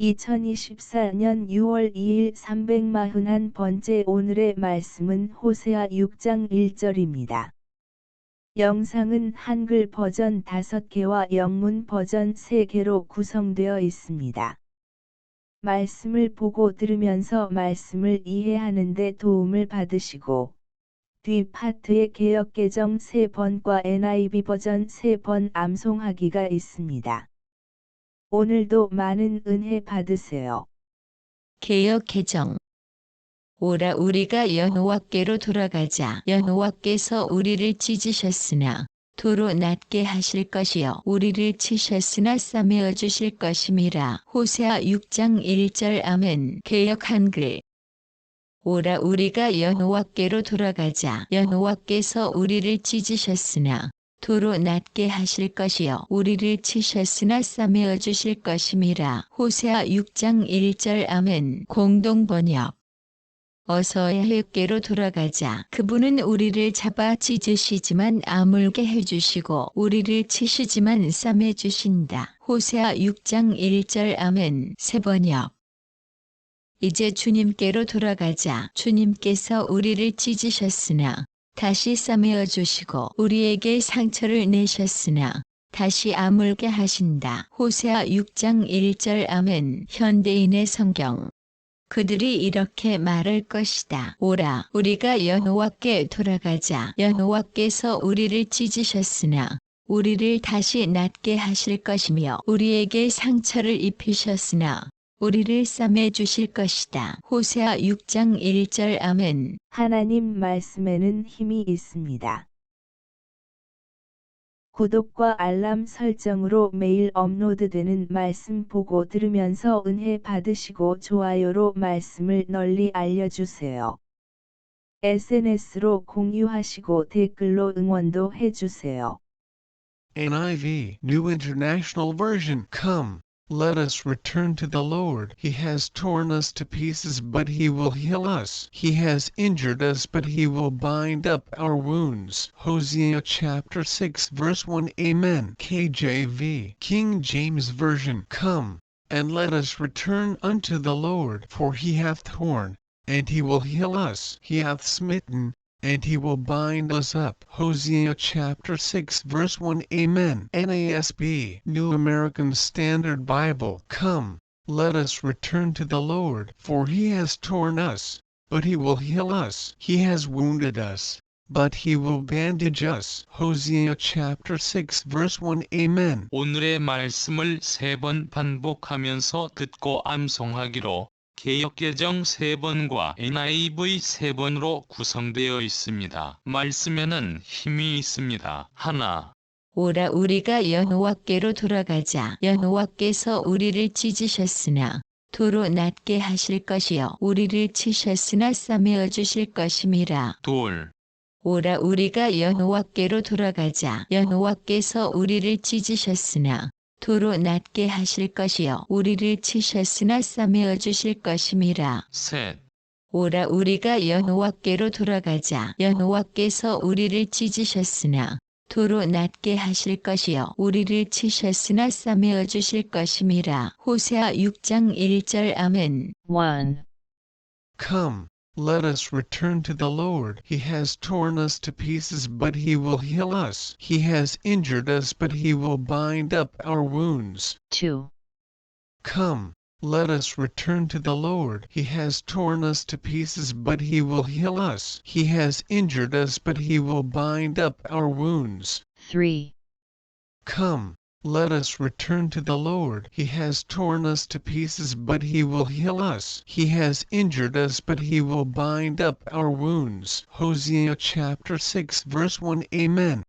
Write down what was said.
2024년 6월 2일 341번째 오늘의 말씀은 호세아 6장 1절입니다. 영상은 한글 버전 5개와 영문 버전 3개로 구성되어 있습니다. 말씀을 보고 들으면서 말씀을 이해하는 데 도움을 받으시고 뒤 파트의 개혁개정 3번과 NIV 버전 3번 암송하기가 있습니다. 오늘도 많은 은혜 받으세요. 개혁 개정. 오라 우리가 여호와께로 돌아가자. 여호와께서 우리를 찢으셨으나 도로 낮게 하실 것이요. 우리를 치셨으나 싸매어 주실 것임이라. 호세아 6장 1절 아멘. 개혁 한글. 오라 우리가 여호와께로 돌아가자. 여호와께서 우리를 찢으셨으나 도로 낮게 하실 것이요. 우리를 치셨으나 싸매어 주실 것임이라. 호세아 6장 1절 아멘. 공동 번역. 어서 여호와께로 돌아가자. 그분은 우리를 잡아 찢으시지만 아물게 해주시고 우리를 치시지만 싸매 주신다. 호세아 6장 1절 아멘. 세번역. 이제 주님께로 돌아가자. 주님께서 우리를 찢으셨으나 다시 싸매어 주시고 우리에게 상처를 내셨으나 다시 아물게 하신다. 호세아 6장 1절 아멘 현대인의 성경 그들이 이렇게 말할 것이다. 오라 우리가 여호와께 돌아가자 여호와께서 우리를 찢으셨으나 우리를 다시 낫게 하실 것이며 우리에게 상처를 입히셨으나 우리를 싸매 주실 것이다. 호세아 6장 1절 아멘. 하나님 말씀에는 힘이 있습니다. 구독과 알람 설정으로 매일 업로드되는 말씀 보고 들으면서 은혜 받으시고 좋아요로 말씀을 널리 알려주세요. SNS로 공유하시고 댓글로 응원도 해주세요. NIV, New International Version. Come, let us return to the Lord. He has torn us to pieces, but He will heal us. He has injured us, but He will bind up our wounds. Hosea chapter 6, verse 1. Amen. KJV, King James Version. Come, and let us return unto the Lord, for He hath torn, and He will heal us. He hath smitten, and he will bind us up. Hosea chapter 6 verse 1 Amen. NASB New American Standard Bible Come, let us return to the Lord, for he has torn us, but he will heal us. He has wounded us, but he will bandage us. Hosea chapter 6 verse 1 Amen. 오늘의 말씀을 세 번 반복하면서 듣고 암송하기로 개역개정 3번과 NIV 3번으로 구성되어 있습니다. 말씀에는 힘이 있습니다. 하나, 오라 우리가 여호와께로 돌아가자 여호와께서 우리를 찢으셨으나 도로 낮게 하실 것이요 우리를 치셨으나 싸매어 주실 것임이라 둘, 오라 우리가 여호와께로 돌아가자 여호와께서 우리를 찢으셨으나 도로 낮게 하실 것이요. 우리를 치셨으나 싸매어 주실 것임이라. 셋, 오라 우리가 여호와께로 돌아가자. 여호와께서 우리를 찢으셨으나 도로 낮게 하실 것이요. 우리를 치셨으나 싸매어 주실 것임이라. 호세아 6장 1절 아멘. 1. Come, let us return to the Lord. He has torn us to pieces, but he will heal us. He has injured us, but he will bind up our wounds. 2. Come, let us return to the Lord. He has torn us to pieces, but he will heal us. He has injured us, but he will bind up our wounds. 3. Come, let us return to the Lord. He has torn us to pieces, but he will heal us. He has injured us, but he will bind up our wounds. Hosea chapter 6 verse 1 Amen.